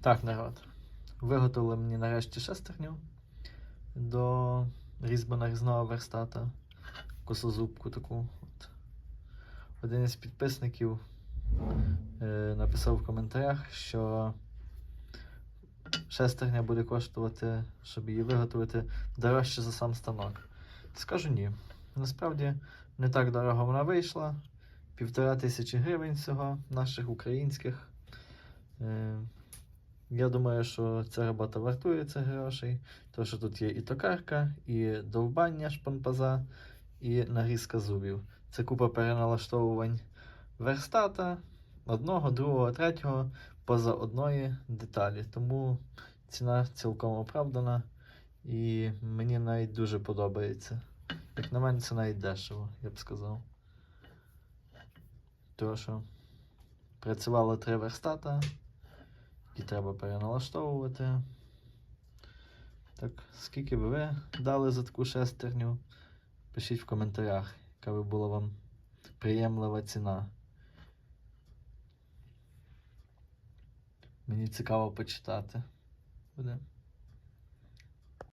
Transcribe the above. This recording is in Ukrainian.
Так, народ. Виготовили мені нарешті шестерню до різьбо-нарізного верстата. Косозубку таку. От. Один із підписників е, написав в коментарях, що шестерня буде коштувати, щоб її виготовити, дорожче за сам станок. Скажу ні. Насправді не так дорого вона вийшла. Півтора тисячі гривень всього наших українських. Е, я думаю, що ця робота вартує цих грошей, тому що тут є і токарка, і довбання шпанпаза, і нарізка зубів. Це купа переналаштовувань верстата одного, другого, третього поза одної деталі. Тому ціна цілком оправдана і мені навіть дуже подобається. Як на мене, це навіть дешево, я б сказав. Тому що працювало три верстата, які треба переналаштовувати. Так, скільки би ви дали за таку шестерню? Пишіть в коментарях, яка би була вам приємлива ціна. Мені цікаво почитати. Буде.